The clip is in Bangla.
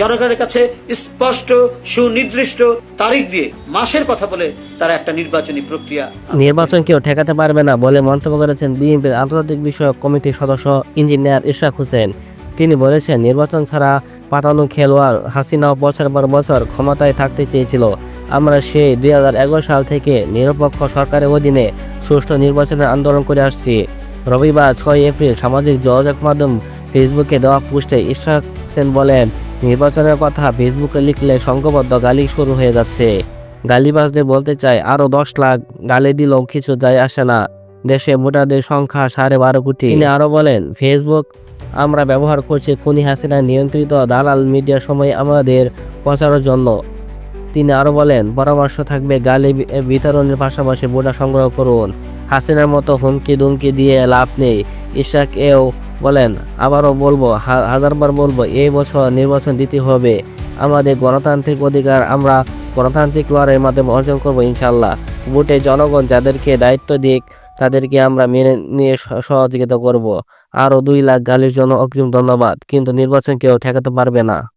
জনগণের কাছে স্পষ্ট, সুনির্দিষ্ট তারিখ দিয়ে মাসের কথা বলে তারা একটা নির্বাচনী প্রক্রিয়া নির্বাচন কেউ ঠেকাতে পারবে না বলে মন্তব্য করেছেন বিএনপির আন্তর্জাতিক বিষয়ক কমিটির সদস্য ইঞ্জিনিয়ার ইশরাক হোসেন। তিনি বলেছেন, নির্বাচন ছাড়া পাতানো খেলোয়াড় হাসিনাও বছর পর বছর ক্ষমতায় থাকতে চেয়েছিল। আমরা সেই দুই হাজার এগারো সাল থেকে নিরপেক্ষ সরকারের অধীনে সুষ্ঠু নির্বাচনের আন্দোলন করে আসছি। রবিবার ছয় এপ্রিল সামাজিক যোগাযোগ মাধ্যম ফেসবুকে দেওয়া পোস্টে ইশরাক হোসেন বলেন নির্বাচনের কথা ফেসবুকে লিখলে সংঘবদ্ধ গালি শুরু হয়ে যাচ্ছে। গালিবাজদের বলতে চাই আরও দশ লাখ গালি দিলেও কিছু যায় আসে না। দেশে ভোটারদের সংখ্যা সাড়ে বারো কোটি। তিনি আরও বলেন, ফেসবুক, আমরা ব্যবহার করছি খুনি হাসিনা নিয়ন্ত্রিত দালাল মিডিয়ার সময় আমাদের প্রচারের জন্য। তিনি আরও বলেন, পরামর্শ থাকবে গালি বিতরণের পাশাপাশি ভোটার সংগ্রহ করুন। হাসিনার মতো হুমকি দুমকি দিয়ে লাভ নেই। ইশাক এও বলেন, আবারও বলব হাজারবার বলব, এই বছর নির্বাচন দিতে হবে। আমাদের গণতান্ত্রিক অধিকার আমরা গণতান্ত্রিক লড়াইয়ের মাধ্যমে অর্জন করব ইনশাল্লাহ ভোটে জনগণ যাদেরকে দায়িত্ব দিক, তাদেরকে আমরা মেনে নিয়ে সহ- সহযোগিতা করব। আরও দুই লাখ গালির জন্য অগ্রিম ধন্যবাদ, কিন্তু নির্বাচন কেউ ঠেকাতে পারবে না।